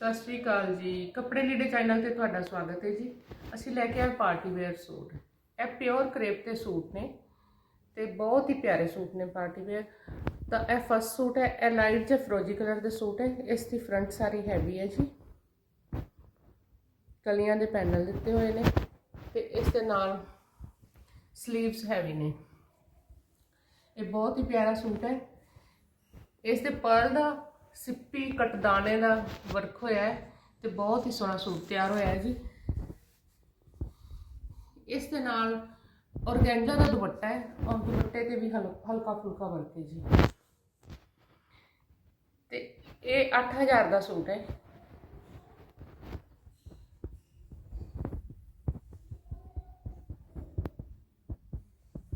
ਸਤਿ ਸ਼੍ਰੀ ਅਕਾਲ ਜੀ। ਕੱਪੜੇ ਲੀੜੇ ਚੈਨਲ ਤੇ ਤੁਹਾਡਾ ਸਵਾਗਤ ਹੈ ਜੀ। ਅਸੀਂ ਲੈ ਕੇ ਆਏ ਪਾਰਟੀ ਵੇਅਰ ਸੂਟ। ਇਹ ਪਿਓਰ ਕਰੇਪ ਤੇ ਸੂਟ ਨੇ ਤੇ ਬਹੁਤ ਹੀ ਪਿਆਰੇ ਸੂਟ ਨੇ ਪਾਰਟੀ ਵੇਅਰ ਤਾਂ ਇਹ ਫਸਟ ਸੂਟ ਹੈ, ਇਹ ਲਾਈਟ ਜਿਹਾ ਫਰੋਜੀ ਕਲਰ ਦੇ ਸੂਟ ਹੈ। ਇਸ ਦੀ ਫਰੰਟ ਸਾਰੀ ਹੈਵੀ ਹੈ ਜੀ। ਕਲੀਆਂ ਦੇ ਪੈਨਲ ਦਿੱਤੇ ਹੋਏ ਨੇ ਤੇ ਇਸ ਦੇ ਨਾਲ 슬ੀਵਸ ਹੈਵੀ ਨੇ। ਇਹ ਬਹੁਤ ਹੀ ਪਿਆਰਾ ਸੂਟ ਹੈ। ਇਸ ਦੇ ਪਰਲ ਦਾ ਸਿੱਪੀ ਕਟਦਾਨੇ ਦਾ ਵਰਕ ਹੋਇਆ ਹੈ ਤੇ ਬਹੁਤ ਹੀ ਸੋਹਣਾ ਸੂਟ ਤਿਆਰ ਹੋਇਆ ਹੈ ਜੀ। ਇਸ ਦੇ ਨਾਲ ਔਰਗੈਂਜਾ ਦਾ ਦੁਪੱਟਾ ਹੈ। ਔਰ ਦੁਪੱਟੇ ਤੇ ਵੀ ਹਲਕਾ ਫੁਲਕਾ ਵਰਕ ਹੈ ਜੀ। ਤੇ ਇਹ 8000 ਦਾ ਸੂਟ ਹੈ।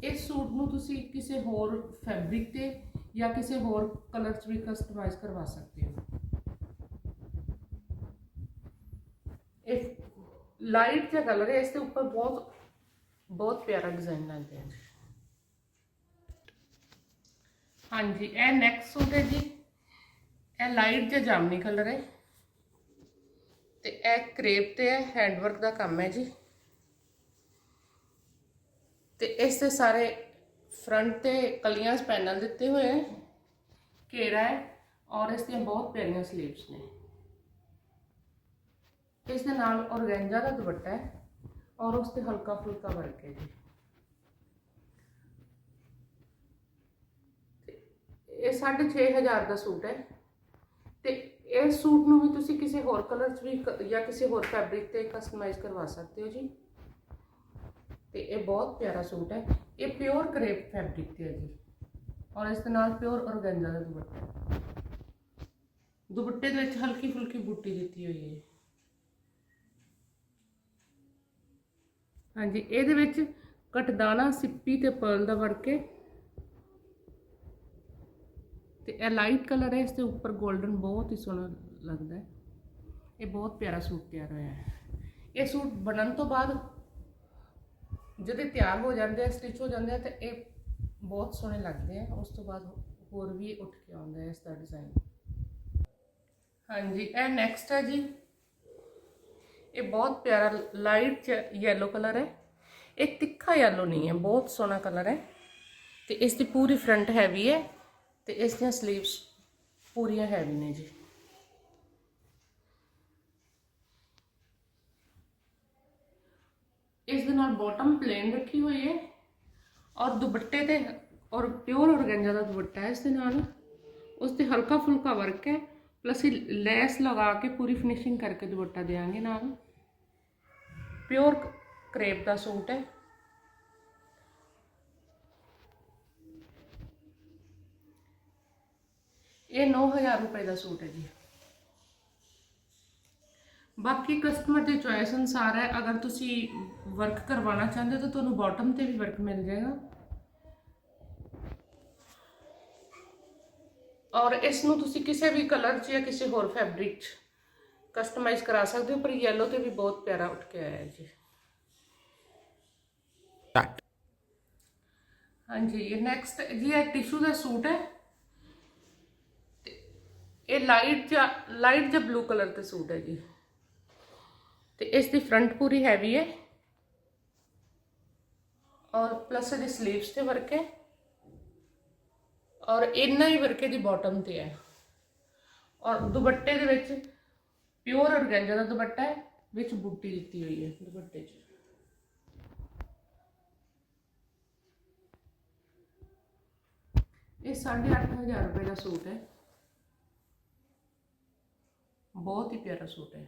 ਇਸ ਸੂਟ ਨੂੰ ਤੁਸੀਂ ਕਿਸੇ ਹੋਰ ਫੈਬਰਿਕ ਤੇ ਜਾਂ ਕਿਸੇ ਹੋਰ ਕਲਰ 'ਚ ਵੀ ਕਸਟਮਾਈਜ਼ ਕਰਵਾ ਸਕਦੇ ਹੋ ਇਹ ਲਾਈਟ ਜਿਹਾ ਕਲਰ ਹੈ ਇਸ ਦੇ ਉੱਪਰ ਬਹੁਤ ਬਹੁਤ ਪਿਆਰਾ ਡਿਜ਼ਾਈਨ ਲੱਗਦਾ ਹੈ ਹਾਂਜੀ ਇਹ ਨੈਕਸਟ ਸੂਟ ਹੈ ਜੀ ਇਹ ਲਾਈਟ ਜਿਹਾ ਜਾਮਨੀ ਕਲਰ ਹੈ ਤੇ ਇਹ ਕਰੇਪ ਤੇ ਹੈ ਹੈਂਡਵਰਕ ਦਾ ਕੰਮ ਹੈ ਜੀ ਤੇ ਇਸ ਦੇ ਸਾਰੇ ਫਰੰਟ ਤੇ ਕਲੀਆਂ ਪੈਨਲ ਦਿੱਤੇ ਹੋਏ ਹੈ ਘੇਰਾ ਹੈ ਔਰ ਇਸ ਦੀਆਂ ਬਹੁਤ ਪਿਆਰੀਆਂ ਸਲੀਵਸ ਨੇ। ਇਸ ਦੇ ਨਾਲ ਔਰਗੈਂਜਾ ਦਾ ਦੁਪੱਟਾ ਹੈ ਔਰ ਉਸ ਤੇ ਹਲਕਾ ਫੁਲਕਾ ਵਰਕ ਹੈ ਜੀ। ਤੇ ਇਹ 6500 ਦਾ ਸੂਟ ਹੈ। ਤੇ ਇਸ ਸੂਟ ਨੂੰ ਵੀ ਤੁਸੀਂ ਕਿਸੇ ਹੋਰ ਕਲਰ 'ਚ ਵੀ ਕ- ਜਾਂ ਕਿਸੇ ਹੋਰ ਫੈਬਰਿਕ ਤੇ ਕਸਟਮਾਈਜ਼ ਕਰਵਾ ਸਕਦੇ ਹੋ ਜੀ। ਤੇ ਇਹ ਬਹੁਤ ਪਿਆਰਾ ਸੂਟ ਹੈ। ਇਹ ਪਿਓਰ ਕਰੇਪ ਫੈਬਰਿਕ ਤੇ ਹੈ ਜੀ। ਔਰ ਇਸ ਦੇ ਨਾਲ ਪਿਓਰ ਔਰਗੈਂਜਾ ਦਾ ਦੁਪੱਟਾ। ਹੈ ਦੁਪੱਟੇ ਦੇ ਵਿੱਚ ਹਲਕੀ ਫੁਲਕੀ ਬੂਟੀ ਦਿੱਤੀ ਹੋਈ ਹੈ। ਹਾਂਜੀ, ਇਹਦੇ ਵਿੱਚ ਕਟਦਾਣਾ ਸਿੱਪੀ ਤੇ ਪਰਲ ਦਾ ਵਰਕ ਹੈ। ਤੇ ਇਹ ਲਾਈਟ ਕਲਰ ਹੈ, ਇਸ ਦੇ ਉੱਪਰ 골ਡਨ ਬਹੁਤ ਹੀ ਸੋਹਣਾ ਲੱਗਦਾ ਹੈ। ਇਹ ਬਹੁਤ ਪਿਆਰਾ ਸੂਟ ਤਿਆਰ ਹੋਇਆ ਹੈ। ਇਹ ਸੂਟ ਬਣਨ ਤੋਂ ਬਾਅਦ ਜਦੋਂ ਤਿਆਰ ਹੋ ਜਾਂਦੇ ਆ ਸਟਿਚ ਹੋ ਜਾਂਦੇ ਆ, ਤੇ ਇਹ ਬਹੁਤ ਸੋਹਣੇ ਲੱਗਦੇ ਆ। ਉਸ ਤੋਂ ਬਾਅਦ ਹੋਰ ਵੀ ਉੱਠ ਕੇ ਆਉਂਦਾ ਹੈ ਇਸ ਦਾ ਡਿਜ਼ਾਈਨ ਹਾਂਜੀ, ਇਹ ਨੈਕਸਟ ਹੈ ਜੀ। ਇਹ ਬਹੁਤ ਪਿਆਰਾ ਲਾਈਟ ਯੈਲੋ ਕਲਰ ਹੈ। ਇਹ ਤਿੱਖਾ ਯੈਲੋ ਨਹੀਂ ਹੈ, ਬਹੁਤ ਸੋਹਣਾ ਕਲਰ ਹੈ। ਤੇ ਇਸ ਦੀ ਪੂਰੀ ਫਰੰਟ ਹੈਵੀ ਹੈ ਤੇ ਇਸ ਦੀਆਂ ਸਲੀਵਸ ਪੂਰੀਆਂ ਹੈਵੀ ਨੇ ਜੀ ਇਸ ਦੇ ਨਾਲ ਬਾਟਮ ਪਲੇਨ ਰੱਖੀ ਹੋਈ ਹੈ ਔਰ ਦੁਪੱਟੇ ਤੇ ਔਰ ਪਿਓਰ ਔਰਗੈਂਜਾ ਦਾ ਦੁਪੱਟਾ ਹੈ ਇਸ ਦੇ ਨਾਲ। ਉਸ ਤੇ ਹਲਕਾ ਫੁਲਕਾ ਵਰਕ ਹੈ ਪਲੱਸ ਲੈਸ ਲਗਾ ਕੇ ਪੂਰੀ ਫਿਨਿਸ਼ਿੰਗ ਕਰਕੇ ਦੁਪੱਟਾ ਦੇਾਂਗੇ ਨਾਲ। ਪਿਓਰ ਕਰੇਪ ਦਾ ਸੂਟ ਹੈ। ਇਹ 9000 ਰੁਪਏ ਦਾ ਸੂਟ ਹੈ ਜੀ। ਬਾਕੀ ਕਸਟਮਰ ਦੇ ਚੋਇਸ ਅਨਸਾਰ ਹੈ ਅਗਰ ਤੁਸੀਂ ਵਰਕ ਕਰਵਾਉਣਾ ਚਾਹੁੰਦੇ ਹੋ ਤਾਂ ਤੁਹਾਨੂੰ ਬਾਟਮ ਤੇ ਵੀ ਵਰਕ ਮਿਲ ਜਾਏਗਾ। ਔਰ ਇਸ ਨੂੰ ਤੁਸੀਂ ਕਿਸੇ ਵੀ ਕਲਰ 'ਚ ਜਾਂ ਕਿਸੇ ਹੋਰ ਫੈਬਰਿਕ 'ਚ ਕਸਟਮਾਈਜ਼ ਕਰਾ ਸਕਦੇ ਹੋ ਪਰ ਯੈਲੋ ਤੇ ਵੀ ਬਹੁਤ ਪਿਆਰਾ ਉੱਠ ਕੇ ਆਇਆ ਹੈ ਜੀ. ਹਾਂਜੀ ਇਹ ਨੈਕਸਟ ਜੀ ਇਹ ਟਿਸ਼ੂ ਦਾ ਸੂਟ ਹੈ। ਇਹ ਲਾਈਟ ਜਾਂ ਲਾਈਟ ਜਾਂ ਬਲੂ ਕਲਰ ਤੇ ਸੂਟ ਹੈ ਜੀ। ਤੇ ਇਸ ਦੀ ਫਰੰਟ ਪੂਰੀ ਹੈਵੀ ਹੈ ਔਰ ਪਲੱਸ ਇਹਦੀ 슬ੀਵਸ ਤੇ ਵਰਕ ਹੈ ਔਰ ਇੰਨਾ ਹੀ ਵਰਕ ਇਹਦੀ ਬਾਟਮ ਤੇ ਹੈ ਔਰ ਦੁਪੱਟੇ ਦੇ ਵਿੱਚ ਪਿਓਰ ਔਰਗੈਂਜਾ ਦਾ ਦੁਪੱਟਾ ਹੈ ਵਿੱਚ ਬੂਟੀ ਦਿੱਤੀ ਹੋਈ ਹੈ ਦੁਪੱਟੇ 'ਚ ਇਹ 8500 ਰੁਪਏ ਦਾ ਸੂਟ ਹੈ ਬਹੁਤ ਹੀ ਪਿਆਰਾ ਸੂਟ ਹੈ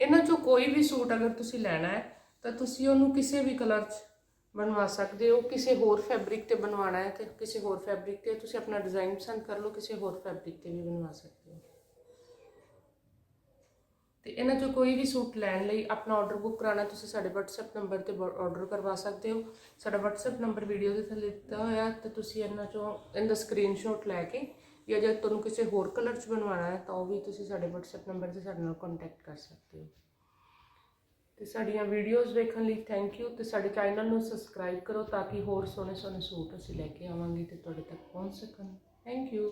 ਇਹਨਾਂ ਚੋਂ ਕੋਈ ਵੀ ਸੂਟ ਅਗਰ ਤੁਸੀਂ ਲੈਣਾ ਹੈ, ਤਾਂ ਤੁਸੀਂ ਉਹਨੂੰ ਕਿਸੇ ਵੀ ਕਲਰ 'ਚ ਬਣਵਾ ਸਕਦੇ ਹੋ, ਕਿਸੇ ਹੋਰ ਫੈਬਰਿਕ ਤੇ ਬਣਵਾਉਣਾ ਹੈ ਤੇ ਕਿਸੇ ਹੋਰ ਫੈਬਰਿਕ ਤੇ, ਤੁਸੀਂ ਆਪਣਾ ਡਿਜ਼ਾਈਨ ਪਸੰਦ ਕਰ ਲਓ, ਕਿਸੇ ਹੋਰ ਫੈਬਰਿਕ ਤੇ ਵੀ ਬਣਵਾ ਸਕਦੇ ਹੋ। ਤੇ ਇਹਨਾਂ ਚੋਂ ਕੋਈ ਵੀ ਸੂਟ ਲੈਣ ਲਈ ਆਪਣਾ ਆਰਡਰ ਬੁੱਕ ਕਰਾਉਣਾ, ਤੁਸੀਂ ਸਾਡੇ WhatsApp ਨੰਬਰ ਤੇ ਆਰਡਰ ਕਰਵਾ ਸਕਦੇ ਹੋ। ਸਾਡਾ WhatsApp ਨੰਬਰ ਵੀਡੀਓ ਦੇ ਥੱਲੇ ਦਿੱਤਾ ਹੋਇਆ, ਤੇ ਤੁਸੀਂ ਇਹਨਾਂ ਚੋਂ ਇਹਦਾ ਸਕਰੀਨਸ਼ਾਟ ਲੈ ਕੇ ਜਾਂ ਜੇ ਤੁਹਾਨੂੰ ਕਿਸੇ ਹੋਰ ਕਲਰ 'ਚ ਬਣਵਾਉਣਾ ਹੈ, ਤਾਂ ਉਹ ਵੀ ਤੁਸੀਂ ਸਾਡੇ WhatsApp ਨੰਬਰ ਤੇ ਸਾਡੇ ਨਾਲ ਕੰਟੈਕਟ ਕਰ ਸਕਦੇ ਹੋ। ਤੇ ਸਾਡੀਆਂ ਵੀਡੀਓਜ਼ ਵੇਖਣ ਲਈ ਥੈਂਕ ਯੂ ਤੇ ਸਾਡੇ ਚੈਨਲ ਨੂੰ ਸਬਸਕ੍ਰਾਈਬ ਕਰੋ ਤਾਂ ਕਿ ਹੋਰ ਸੋਹਣੇ ਸੋਹਣੇ ਸੂਟ ਅਸੀਂ ਲੈ ਕੇ ਆਵਾਂਗੇ ਤੇ ਤੁਹਾਡੇ ਤੱਕ ਪਹੁੰਚ ਸਕਣ। Thank you